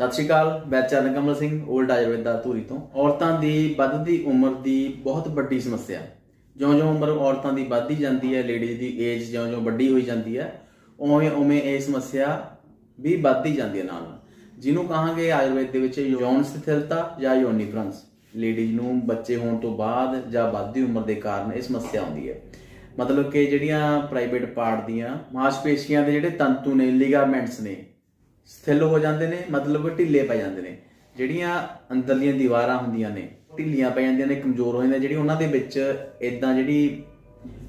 ਸਤਿ ਸ਼੍ਰੀ ਅਕਾਲ, ਮੈਂ ਚਰਨ ਕਮਲ ਸਿੰਘ 올ਡ ਆਯੁਰਵੇਦਾ ਧੂਰੀ ਤੋਂ। ਔਰਤਾਂ ਦੀ ਵੱਧਦੀ ਉਮਰ ਦੀ ਬਹੁਤ ਵੱਡੀ ਸਮੱਸਿਆ। ਜਿਉਂ-ਜਿਉਂ ਉਮਰ ਔਰਤਾਂ ਦੀ ਵੱਧਦੀ ਜਾਂਦੀ ਹੈ ਲੇਡੀਜ਼ ਦੀ ਏਜ ਜਿਉਂ-ਜਿਉਂ ਵੱਡੀ ਹੋਈ ਜਾਂਦੀ ਹੈ, ਉਵੇਂ-ਉਵੇਂ ਇਹ ਸਮੱਸਿਆ ਵੀ ਵੱਧਦੀ ਜਾਂਦੀ ਹੈ ਨਾਲ ਨਾਲ। ਜਿਹਨੂੰ ਕਹਾਂਗੇ ਆਯੁਰਵੇਦ ਦੇ ਵਿੱਚ ਯੌਨ ਸਥਿਰਤਾ ਜਾਂ ਯੋਨੀਫਰੰਸ ਲੇਡੀਜ਼ ਨੂੰ ਬੱਚੇ ਹੋਣ ਤੋਂ ਬਾਅਦ ਜਾਂ ਵੱਧਦੀ ਉਮਰ ਦੇ ਕਾਰਨ ਇਹ ਸਮੱਸਿਆ ਆਉਂਦੀ ਹੈ। ਮਤਲਬ ਕਿ ਜਿਹੜੀਆਂ ਪ੍ਰਾਈਵੇਟ ਪਾਰਟ ਦੀਆਂ ਮਾਸਪੇਸ਼ੀਆਂ ਦੇ ਜਿਹੜੇ ਤੰਤੂ ਨੇ ਲਿਗਾਮੈਂਟਸ ਨੇ ਸਥਿਰ ਹੋ ਜਾਂਦੇ ਨੇ, ਮਤਲਬ ਢਿੱਲੇ ਪੈ ਜਾਂਦੇ ਨੇ। ਜਿਹੜੀਆਂ ਅੰਦਰਲੀਆਂ ਦੀਵਾਰਾਂ ਹੁੰਦੀਆਂ ਨੇ, ਢਿੱਲੀਆਂ ਪੈ ਜਾਂਦੀਆਂ ਨੇ, ਕਮਜ਼ੋਰ ਹੋ ਜਾਂਦੀਆਂ ਜਿਹੜੀ ਉਹਨਾਂ ਦੇ ਵਿੱਚ ਇਦਾਂ ਜਿਹੜੀ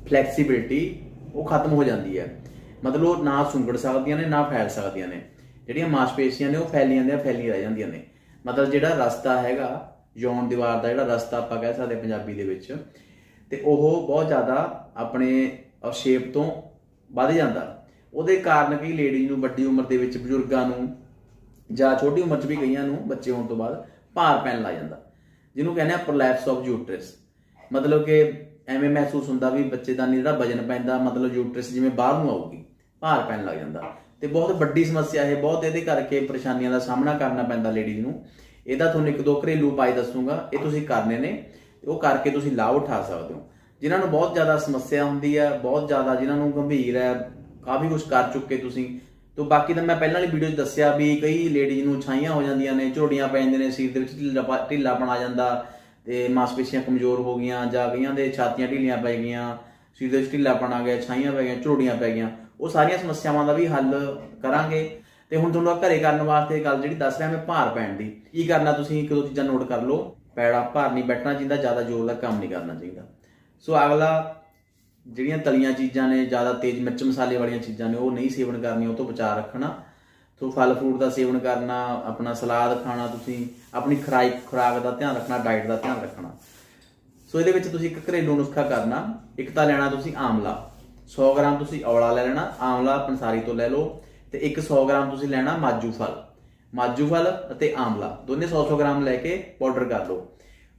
ਫਲੈਕਸੀਬਿਲਟੀ ਉਹ ਖਤਮ ਹੋ ਜਾਂਦੀ ਹੈ। ਮਤਲਬ ਉਹ ਨਾ ਸੁੰਗੜ ਸਕਦੀਆਂ ਨੇ, ਨਾ ਫੈਲ ਸਕਦੀਆਂ ਨੇ। ਜਿਹੜੀਆਂ ਮਾਸਪੇਸ਼ੀਆਂ ਨੇ, ਉਹ ਫੈਲੀਆਂ ਜਾਂਦੀਆਂ ਫੈਲੀਆਂ ਰਹਿ ਜਾਂਦੀਆਂ ਨੇ। ਮਤਲਬ ਜਿਹੜਾ ਰਸਤਾ ਹੈਗਾ, ਯੌਨ ਦੀਵਾਰ ਦਾ ਜਿਹੜਾ ਰਸਤਾ ਆਪਾਂ ਕਹਿ ਸਕਦੇ ਪੰਜਾਬੀ ਦੇ ਵਿੱਚ, ਤੇ ਉਹ ਬਹੁਤ ਜ਼ਿਆਦਾ ਆਪਣੇ ਸ਼ੇਪ ਤੋਂ ਵੱਧ ਜਾਂਦਾ। ਉਹਦੇ ਕਾਰਨ ਕਈ ਲੇਡੀਜ਼ ਨੂੰ ਵੱਡੀ ਉਮਰ ਦੇ ਵਿੱਚ ਬਜ਼ੁਰਗਾਂ ਨੂੰ ਜਾਂ ਛੋਟੀ ਉਮਰ 'ਚ ਵੀ ਕਈਆਂ ਨੂੰ ਬੱਚੇ ਹੋਣ ਤੋਂ ਬਾਅਦ ਭਾਰ ਪੈਣ ਲੱਗ ਜਾਂਦਾ। ਜਿਹਨੂੰ ਕਹਿੰਦੇ ਆ ਪ੍ਰੋਲੈਪਸ ਆਫ ਯੂਟਰਸ ਮਤਲਬ ਕਿ ਐਵੇਂ ਮਹਿਸੂਸ ਹੁੰਦਾ ਵੀ ਬੱਚੇ ਬੱਚੇਦਾਨੀ ਜਿਹੜਾ ਵਜਨ ਪੈਂਦਾ, ਮਤਲਬ ਯੂਟਰਸ ਜਿਵੇਂ ਬਾਹਰ ਨੂੰ ਆਊਗੀ, ਭਾਰ ਪੈਣ ਲੱਗ ਜਾਂਦਾ। ਤੇ ਬਹੁਤ ਵੱਡੀ ਸਮੱਸਿਆ ਇਹ, ਬਹੁਤ ਇਹਦੇ ਕਰਕੇ ਪਰੇਸ਼ਾਨੀਆਂ ਦਾ ਸਾਹਮਣਾ ਕਰਨਾ ਪੈਂਦਾ ਲੇਡੀਜ਼ ਨੂੰ। ਇਹਦਾ ਤੁਹਾਨੂੰ ਇੱਕ ਦੋ ਘਰੇਲੂ ਉਪਾਅ ਦੱਸੂਗਾ, ਇਹ ਤੁਸੀਂ ਕਰਨੇ ਨੇ, ਉਹ ਕਰਕੇ ਤੁਸੀਂ ਲਾਭ ਉਠਾ ਸਕਦੇ ਹੋ। ਜਿਨ੍ਹਾਂ ਨੂੰ ਬਹੁਤ ਜ਼ਿਆਦਾ ਸਮੱਸਿਆ ਹੁੰਦੀ ਹੈ, ਬਹੁਤ ਜ਼ਿਆਦਾ ਜਿਨ੍ਹਾਂ ਨੂੰ ਗੰਭੀਰ ਹੈ ਕਾਫੀ ਕੁਝ ਕਰ ਚੁੱਕੇ ਤੁਸੀਂ। ਤੋਂ ਬਾਕੀ ਤਾਂ ਮੈਂ ਪਹਿਲਾਂ ਵਾਲੀ ਵੀਡੀਓ 'ਚ ਦੱਸਿਆ ਵੀ ਕਈ ਲੇਡੀਜ਼ ਨੂੰ ਛਾਈਆਂ ਹੋ ਜਾਂਦੀਆਂ ਨੇ ਝੋੜੀਆਂ ਪੈ ਜਾਂਦੀਆਂ ਨੇ ਸਰੀਰ ਦੇ ਵਿੱਚ ਢਿੱਲਾ ਬਣਾ ਜਾਂਦਾ, ਤੇ ਮਾਸਪੇਸ਼ੀਆਂ ਕਮਜ਼ੋਰ ਹੋ ਗਈਆਂ, ਜਾਂ ਕਈਆਂ ਦੇ ਛਾਤੀਆਂ ਢਿੱਲੀਆਂ ਪੈ ਗਈਆਂ ਸਰੀਰ ਦੇ ਵਿੱਚ ਢਿੱਲਾਪਣ ਆ ਗਿਆ, ਛਾਈਆਂ ਪੈ ਗਈਆਂ ਝੋੜੀਆਂ ਪੈ ਗਈਆਂ। ਉਹ ਸਾਰੀਆਂ ਸਮੱਸਿਆਵਾਂ ਦਾ ਵੀ ਹੱਲ ਕਰਾਂਗੇ। ਤੇ ਹੁਣ ਤੁਹਾਨੂੰ ਘਰੇ ਕਰਨ ਵਾਸਤੇ ਗੱਲ ਜਿਹੜੀ ਦੱਸ ਰਿਹਾ ਮੈਂ ਭਾਰ ਪੈਣ ਦੀ। ਕੀ ਕਰਨਾ ਤੁਸੀਂ? ਇੱਕ ਦੋ ਚੀਜ਼ਾਂ ਨੋਟ ਕਰ ਲਓ। ਪੈੜਾ ਭਾਰ ਨਹੀਂ ਬੈਠਣਾ ਚਾਹੀਦਾ, ਜ਼ਿਆਦਾ ਜ਼ੋਰ ਦਾ ਕੰਮ ਨਹੀਂ ਕਰਨਾ ਚਾਹੀਦਾ। ਸੋ ਅਗਲਾ ਜਿਹੜੀਆਂ ਤਲੀਆਂ ਚੀਜ਼ਾਂ ਨੇ, ਜ਼ਿਆਦਾ ਤੇਜ਼ ਮਿਰਚ ਮਸਾਲੇ ਵਾਲੀਆਂ ਚੀਜ਼ਾਂ ਨੇ, ਉਹ ਨਹੀਂ ਸੇਵਨ ਕਰਨੀਆਂ, ਉਹ ਤੋਂ ਬਚਾ ਰੱਖਣਾ। ਸੋ ਫਲ ਫਰੂਟ ਦਾ ਸੇਵਨ ਕਰਨਾ, ਆਪਣਾ ਸਲਾਦ ਖਾਣਾ, ਤੁਸੀਂ ਆਪਣੀ ਖਰਾਈ, ਖੁਰਾਕ ਦਾ ਧਿਆਨ ਰੱਖਣਾ ਡਾਈਟ ਦਾ ਧਿਆਨ ਰੱਖਣਾ। ਸੋ ਇਹਦੇ ਵਿੱਚ ਤੁਸੀਂ ਇੱਕ ਘਰੇਲੂ ਨੁਸਖਾ ਕਰਨਾ, ਇੱਕ ਤਾਂ ਲੈਣਾ ਤੁਸੀਂ ਆਮਲਾ। 100 ਗ੍ਰਾਮ ਤੁਸੀਂ ਔਲਾ ਲੈ ਲੈਣਾ, ਆਮਲਾ ਪੰਸਾਰੀ ਤੋਂ ਲੈ ਲਓ, ਤੇ ਇੱਕ 100 ਗ੍ਰਾਮ ਤੁਸੀਂ ਲੈਣਾ ਮਾਜੂ ਫਲ। ਮਾਜੂ ਫਲ ਅਤੇ ਆਮਲਾ, ਦੋਨੇ 100-100 ਗ੍ਰਾਮ ਲੈ ਕੇ ਪਾਊਡਰ ਕਰ ਲਓ।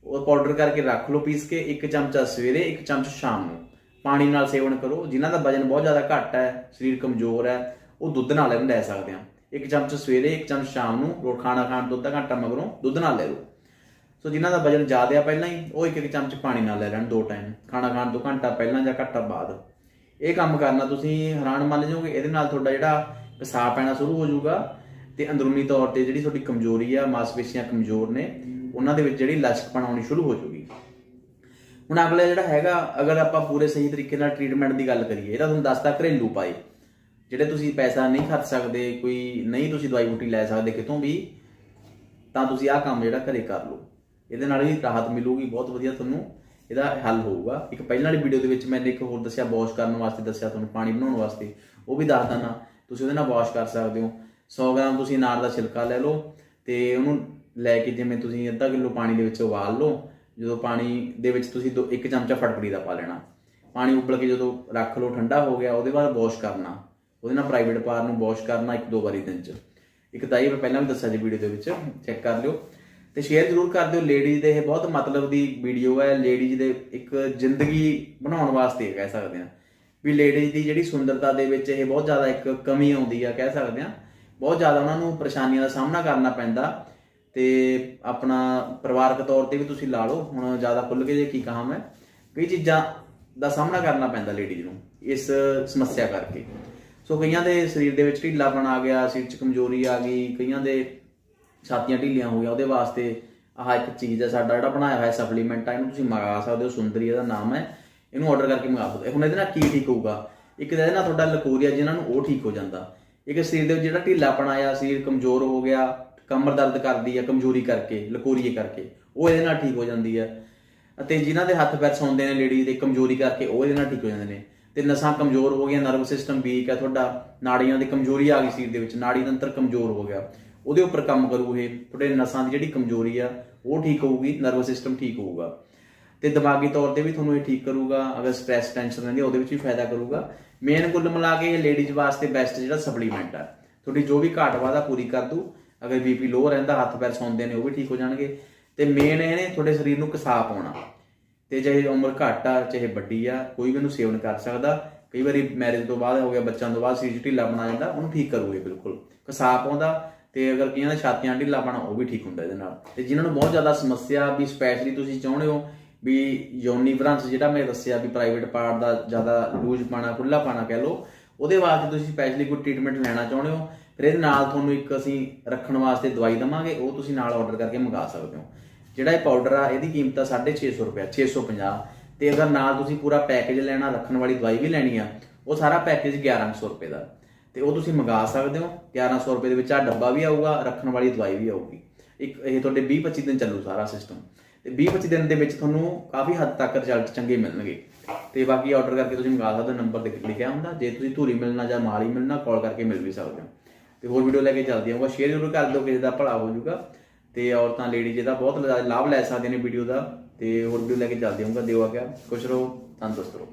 ਉਹ ਪਾਊਡਰ ਕਰਕੇ ਰੱਖ ਲਓ ਪੀਸ ਕੇ, ਇੱਕ ਚਮਚਾ ਸਵੇਰੇ, ਇੱਕ ਚਮਚ ਸ਼ਾਮ ਨੂੰ। ਪਾਣੀ ਨਾਲ ਸੇਵਨ ਕਰੋ, ਜਿਨ੍ਹਾਂ ਦਾ ਵਜਨ ਬਹੁਤ ਜ਼ਿਆਦਾ ਘੱਟ ਹੈ, ਸਰੀਰ ਕਮਜ਼ੋਰ ਹੈ, ਉਹ ਦੁੱਧ ਨਾਲ ਵੀ ਲੈ ਸਕਦੇ ਆ ਇੱਕ ਚਮਚ ਸਵੇਰੇ, ਇੱਕ ਚਮਚ ਸ਼ਾਮ ਨੂੰ ਰੋਟ ਖਾਣਾ ਖਾਣ ਤੋਂ ਅੱਧਾ ਘੰਟਾ ਮਗਰੋਂ ਦੁੱਧ ਨਾਲ ਲੈ ਲਓ। ਸੋ ਜਿਨ੍ਹਾਂ ਦਾ ਵਜਨ ਜ਼ਿਆਦਾ ਆ ਪਹਿਲਾਂ ਹੀ, ਉਹ ਇੱਕ ਇੱਕ ਚਮਚ ਪਾਣੀ ਨਾਲ ਲੈ ਲੈਣ ਦੋ ਟਾਈਮ। ਖਾਣਾ ਖਾਣ ਤੋਂ ਘੰਟਾ ਪਹਿਲਾਂ ਜਾਂ ਘੰਟਾ ਬਾਅਦ। ਇਹ ਕੰਮ ਕਰਨਾ ਤੁਸੀਂ ਹੈਰਾਨ ਮੰਨ ਜਾਓਗੇ, ਇਹਦੇ ਨਾਲ ਤੁਹਾਡਾ ਜਿਹੜਾ ਪਿਸ਼ਾਬ ਪੈਣਾ ਸ਼ੁਰੂ ਹੋ ਜਾਊਗਾ। ਤੇ ਅੰਦਰੂਨੀ ਤੌਰ ਤੇ ਜਿਹੜੀ ਤੁਹਾਡੀ ਕਮਜ਼ੋਰੀ ਆ, ਮਾਸਪੇਸ਼ੀਆਂ ਕਮਜ਼ੋਰ ਨੇ, ਉਹਨਾਂ ਦੇ ਵਿੱਚ ਜਿਹੜੀ ਲਚਕਪਣ ਆਉਣੀ ਸ਼ੁਰੂ ਹੋ ਜਾਊਗੀ। ਹੁਣ ਅਗਲਾ ਜਿਹੜਾ ਹੈਗਾ, ਅਗਰ ਆਪਾਂ ਪੂਰੇ ਸਹੀ ਤਰੀਕੇ ਨਾਲ ਟ੍ਰੀਟਮੈਂਟ ਦੀ ਗੱਲ ਕਰੀਏ ਇਹਦਾ ਤੁਹਾਨੂੰ ਦੱਸਦਾ ਘਰੇਲੂ ਪਾਏ ਜਿਹੜੇ ਤੁਸੀਂ ਪੈਸਾ ਨਹੀਂ ਖਰਚ ਸਕਦੇ, ਕੋਈ ਨਹੀਂ ਤੁਸੀਂ ਦਵਾਈ ਬੂਟੀ ਲੈ ਸਕਦੇ ਕਿਤੋਂ ਵੀ, ਤਾਂ ਤੁਸੀਂ ਆਹ ਕੰਮ ਜਿਹੜਾ ਘਰੇ ਕਰ ਲਓ। ਇਹਦੇ ਨਾਲ ਹੀ ਰਾਹਤ ਮਿਲੂਗੀ, ਬਹੁਤ ਵਧੀਆ ਤੁਹਾਨੂੰ ਇਹਦਾ ਹੱਲ ਹੋਊਗਾ। ਇੱਕ ਪਹਿਲਾਂ ਵਾਲੀ ਵੀਡੀਓ ਦੇ ਵਿੱਚ ਮੈਂ ਇੱਕ ਹੋਰ ਦੱਸਿਆ ਵਾਸ਼ ਕਰਨ ਵਾਸਤੇ ਦੱਸਿਆ, ਤੁਹਾਨੂੰ ਪਾਣੀ ਬਣਾਉਣ ਵਾਸਤੇ। ਉਹ ਵੀ ਦੱਸ ਦਣਾ ਤੁਸੀਂ ਉਹਦੇ ਨਾਲ ਵਾਸ਼ ਕਰ ਸਕਦੇ ਹੋ। 100 ਗ੍ਰਾਮ ਤੁਸੀਂ ਅਨਾਰ ਦਾ ਛਿਲਕਾ ਲੈ ਲਓ ਤੇ ਉਹਨੂੰ ਲੈ ਕੇ ਜਿਵੇਂ ਤੁਸੀਂ ਅੱਧਾ ਕਿਲੋ ਪਾਣੀ ਦੇ ਵਿੱਚ ਉਬਾਲ ਲਓ ਜਦੋਂ ਪਾਣੀ ਦੇ ਵਿੱਚ ਤੁਸੀਂ ਦੋ, ਇੱਕ ਚਮਚਾ ਫਟਕੜੀ ਦਾ ਪਾ ਲੈਣਾ। ਪਾਣੀ ਉਬਲ ਕੇ ਜਦੋਂ ਰੱਖ ਲਓ, ਠੰਡਾ ਹੋ ਗਿਆ, ਉਹਦੇ ਬਾਅਦ ਵਾਸ਼ ਕਰਨਾ। ਉਹਦੇ ਨਾਲ ਪ੍ਰਾਈਵੇਟ ਪਾਰ ਨੂੰ ਵਾਸ਼ ਕਰਨਾ ਇੱਕ ਦੋ ਵਾਰੀ ਦਿਨ ਚ। ਇੱਕ ਤਾਂ ਇਹ ਮੈਂ ਪਹਿਲਾਂ ਵੀ ਦੱਸਿਆ ਜੀ ਵੀਡੀਓ ਦੇ ਵਿੱਚ ਚੈੱਕ ਕਰ ਲਿਓ। ਤੇ ਸ਼ੇਅਰ ਜ਼ਰੂਰ ਕਰ ਦਿਓ ਲੇਡੀਜ਼ ਦੇ ਇਹ ਬਹੁਤ ਮਤਲਬ ਦੀ ਵੀਡੀਓ ਹੈ। ਲੇਡੀਜ਼ ਦੇ ਇੱਕ ਜ਼ਿੰਦਗੀ ਬਣਾਉਣ ਵਾਸਤੇ ਕਹਿ ਸਕਦੇ ਆ ਵੀ ਲੇਡੀਜ਼ ਦੀ ਜਿਹੜੀ ਸੁੰਦਰਤਾ ਦੇ ਵਿੱਚ ਇਹ ਬਹੁਤ ਜ਼ਿਆਦਾ ਇੱਕ ਕਮੀ ਆਉਂਦੀ ਆ, ਕਹਿ ਸਕਦੇ ਆ ਬਹੁਤ ਜ਼ਿਆਦਾ ਉਹਨਾਂ ਨੂੰ ਪਰੇਸ਼ਾਨੀਆਂ ਦਾ ਸਾਹਮਣਾ ਕਰਨਾ ਪੈਂਦਾ। ਤੇ ਆਪਣਾ ਪਰਿਵਾਰਕ ਤੌਰ ਤੇ ਵੀ ਤੁਸੀਂ ਲਾ ਲਓ। ਹੁਣ ਜ਼ਿਆਦਾ ਖੁੱਲ ਕੇ ਜੇ ਕੀ ਕਹਾਂ ਮੈਂ ਕਈ ਚੀਜ਼ਾਂ ਦਾ ਸਾਹਮਣਾ ਕਰਨਾ ਪੈਂਦਾ ਲੇਡੀਜ਼ ਨੂੰ ਇਸ ਸਮੱਸਿਆ ਕਰਕੇ। ਸੋ ਕਈਆਂ ਦੇ ਸਰੀਰ ਦੇ ਵਿੱਚ ਢਿੱਲਾਪਣ ਆ ਗਿਆ, ਸਰੀਰ 'ਚ ਕਮਜ਼ੋਰੀ ਆ ਗਈ, ਕਈਆਂ ਦੇ ਛਾਤੀਆਂ ਢਿੱਲੀਆਂ ਹੋ ਗਿਆ ਉਹਦੇ ਵਾਸਤੇ ਆਹ ਇੱਕ ਚੀਜ਼ ਹੈ ਸਾਡਾ ਜਿਹੜਾ ਬਣਾਇਆ ਹੋਇਆ ਸਪਲੀਮੈਂਟ ਆ, ਇਹਨੂੰ ਤੁਸੀਂ ਮੰਗਾ ਸਕਦੇ ਹੋ, ਸੁੰਦਰੀ ਇਹਦਾ ਨਾਮ ਹੈ। ਇਹਨੂੰ ਆਰਡਰ ਕਰਕੇ ਮੰਗਾ ਸਕਦੇ ਹੁਣ ਇਹਦੇ ਨਾਲ ਕੀ ਠੀਕ ਹੋਊਗਾ? ਇੱਕ ਤਾਂ ਇਹਦੇ ਨਾਲ ਤੁਹਾਡਾ ਲਕੋਰੀਆ ਜਿਹਨਾਂ ਨੂੰ ਉਹ ਠੀਕ ਹੋ ਜਾਂਦਾ। ਇੱਕ ਸਰੀਰ ਦੇ ਵਿੱਚ ਜਿਹੜਾ ਢਿੱਲਾਪਣ ਆਇਆ, ਸਰੀਰ ਕਮਜ਼ੋਰ ਹੋ ਗਿਆ ਕਮਰ ਦਰਦ ਕਰਦੀ ਹੈ ਕਮਜ਼ੋਰੀ ਕਰਕੇ, ਲਕੋਰੀਏ ਕਰਕੇ, ਉਹ ਇਹਦੇ ਨਾਲ ਠੀਕ ਹੋ ਜਾਂਦੀ ਹੈ ਅਤੇ ਜਿਨ੍ਹਾਂ ਦੇ ਹੱਥ ਪੈਰ ਸੌਂਦੇ ਨੇ ਲੇਡੀ ਦੇ, ਕਮਜ਼ੋਰੀ ਕਰਕੇ, ਉਹ ਇਹਦੇ ਨਾਲ ਠੀਕ ਹੋ ਜਾਂਦੇ ਨੇ। ਤੇ ਨਸਾਂ ਕਮਜ਼ੋਰ ਹੋ ਗਈਆਂ, ਨਰਵ ਸਿਸਟਮ ਵੀਕ ਹੈ ਤੁਹਾਡਾ ਨਾੜੀਆਂ ਦੀ ਕਮਜ਼ੋਰੀ ਆ ਗਈ ਸਰੀਰ ਦੇ ਵਿੱਚ, ਨਾੜੀ ਤੰਤਰ ਕਮਜ਼ੋਰ ਹੋ ਗਿਆ। ਉਹਦੇ ਉੱਪਰ ਕੰਮ ਕਰੂ ਇਹ, ਤੁਹਾਡੇ ਨਸਾਂ ਦੀ ਜਿਹੜੀ ਕਮਜ਼ੋਰੀ ਆ, ਉਹ ਠੀਕ ਹੋਊਗੀ, ਨਰਵ ਸਿਸਟਮ ਠੀਕ ਹੋਊਗਾ। ਤੇ ਦਿਮਾਗੀ ਤੌਰ ਤੇ ਵੀ ਤੁਹਾਨੂੰ ਇਹ ਠੀਕ ਕਰੂਗਾ, ਅਗਰ ਸਟ੍ਰੈਸ ਟੈਨਸ਼ਨ ਰਹਿੰਦੀ ਉਹਦੇ ਵਿੱਚ ਵੀ ਫਾਇਦਾ ਕਰੂਗਾ। ਮੇਨ ਕੁੱਲ ਮਿਲਾ ਕੇ ਇਹ ਲੇਡੀਜ਼ ਵਾਸਤੇ ਬੈਸਟ ਜਿਹੜਾ ਸਪਲੀਮੈਂਟ ਆ। ਤੁਹਾਡੀ ਜੋ ਵੀ ਘਾਟ ਵਾਧਾ ਪੂਰੀ ਕਰ ਦੂ ਅਗਰ ਬੀਪੀ ਲੋ ਰਹਿੰਦਾ, ਹੱਥ ਪੈਰ ਸੌਂਦੇ ਨੇ, ਉਹ ਵੀ ਠੀਕ ਹੋ ਜਾਣਗੇ। ਤੇ ਮੇਨ ਇਹ ਨੇ ਤੁਹਾਡੇ ਸਰੀਰ ਨੂੰ ਕਸਾ ਪਾਉਣਾ। ਤੇ ਚਾਹੇ ਉਮਰ ਘੱਟ ਆ, ਚਾਹੇ ਵੱਡੀ ਆ, ਕੋਈ ਵੀ ਇਹਨੂੰ ਸੇਵਨ ਕਰ ਸਕਦਾ। ਕਈ ਵਾਰੀ ਮੈਰਿਜ ਤੋਂ ਬਾਅਦ, ਹੋ ਗਿਆ ਬੱਚਿਆਂ ਤੋਂ ਬਾਅਦ ਸਰੀਰ ਢਿੱਲਾ ਬਣਾ ਜਾਂਦਾ, ਉਹਨੂੰ ਠੀਕ ਕਰੂਗੇ, ਬਿਲਕੁਲ। ਕਸਾ ਪਾਉਂਦਾ, ਤੇ ਅਗਰ ਕਈਆਂ ਦਾ ਛਾਤੀਆਂ ਢਿੱਲਾ ਪਾਣਾ ਉਹ ਵੀ ਠੀਕ ਹੁੰਦਾ ਇਹਦੇ ਨਾਲ। ਤੇ ਜਿਨ੍ਹਾਂ ਨੂੰ ਬਹੁਤ ਜ਼ਿਆਦਾ ਸਮੱਸਿਆ ਵੀ ਸਪੈਸ਼ਲੀ ਤੁਸੀਂ ਚਾਹੁੰਦੇ ਹੋ, ਵੀ ਯੋਨੀ ਬ੍ਰਾਂਚ, ਜਿਹੜਾ ਮੈਂ ਦੱਸਿਆ ਵੀ ਪ੍ਰਾਈਵੇਟ ਪਾਰਟ ਦਾ ਜ਼ਿਆਦਾ ਲੂਜ਼ ਪਾਣਾ ਖੁੱਲਾ ਪਾਣਾ ਕਹਿ ਲਓ ਉਹਦੇ ਵਾਸਤੇ ਤੁਸੀਂ ਸਪੈਸ਼ਲੀ ਕੋਈ ਟ੍ਰੀਟਮੈਂਟ ਲੈਣਾ ਚਾਹੁੰਦੇ ਹੋ, ਫਿਰ ਇਹਦੇ ਨਾਲ ਤੁਹਾਨੂੰ ਇੱਕ ਅਸੀਂ ਰੱਖਣ ਵਾਸਤੇ ਦਵਾਈ ਦਵਾਂਗੇ, ਉਹ ਤੁਸੀਂ ਨਾਲ ਆਰਡਰ ਕਰਕੇ ਮੰਗਾ ਸਕਦੇ ਹੋ। ਜਿਹੜਾ ਇਹ ਪਾਊਡਰ ਆ, ਇਹਦੀ ਕੀਮਤ ਆ 650 ਰੁਪਏ 650 ਤੇ ਅਗਰ ਨਾਲ ਤੁਸੀਂ ਪੂਰਾ ਪੈਕੇਜ ਲੈਣਾ, ਰੱਖਣ ਵਾਲੀ ਦਵਾਈ ਵੀ ਲੈਣੀ ਆ, ਉਹ ਸਾਰਾ ਪੈਕੇਜ 1100 ਰੁਪਏ ਦਾ। ਤੇ ਉਹ ਤੁਸੀਂ ਮੰਗਾ ਸਕਦੇ ਹੋ 1100 ਰੁਪਏ ਦੇ ਵਿੱਚ ਆ ਡੱਬਾ ਵੀ ਆਊਗਾ, ਰੱਖਣ ਵਾਲੀ ਦਵਾਈ ਵੀ ਆਊਗੀ। ਇੱਕ ਇਹ ਤੁਹਾਡੇ 20 25 ਦਿਨ ਚੱਲੂ ਸਾਰਾ ਸਿਸਟਮ ਤੇ 20 25 ਦਿਨ ਦੇ ਵਿੱਚ ਤੁਹਾਨੂੰ ਕਾਫੀ ਹੱਦ ਤੱਕ ਰਿਜ਼ਲਟ ਚੰਗੇ ਮਿਲਣਗੇ। ਤੇ ਬਾਕੀ ਆਰਡਰ ਕਰਕੇ ਤੁਸੀਂ ਮੰਗਾ ਸਕਦੇ ਹੋ ਨੰਬਰ ਤੇ ਲਿਖਿਆ ਹੁੰਦਾ। ਜੇ ਤੁਸੀਂ ਧੂਰੀ ਮਿਲਣਾ ਜਾਂ ਮਾਲੀ ਮਿਲਣਾ ਕਾਲ ਕਰਕੇ ਮਿਲ ਵੀ ਸਕਦੇ ਹੋ। ਤੇ ਹੋਰ ਵੀਡੀਓ ਲੈ ਕੇ ਚੱਲਦੀ ਆਉਂਗਾ। ਸ਼ੇਅਰ ਜ਼ਰੂਰ ਕਰ ਦਿਓ, ਕਿਸੇ ਦਾ ਭਲਾ ਹੋ ਜਾਊਗਾ। ਤੇ ਔਰਤਾਂ ਲੇਡੀਜ਼ ਜਿਹਦਾ ਬਹੁਤ ਲਾਭ ਲੈ ਸਕਦੇ ਨੇ ਵੀਡੀਓ ਦਾ। ਤੇ ਹੋਰ ਵੀਡੀਓ ਲੈ ਕੇ ਚੱਲਦੀ ਆਉਂਗਾ। ਦਿਓ ਆ ਗਿਆ। ਖੁਸ਼ ਰਹੋ, ਤੰਦਰੁਸਤ ਰਹੋ।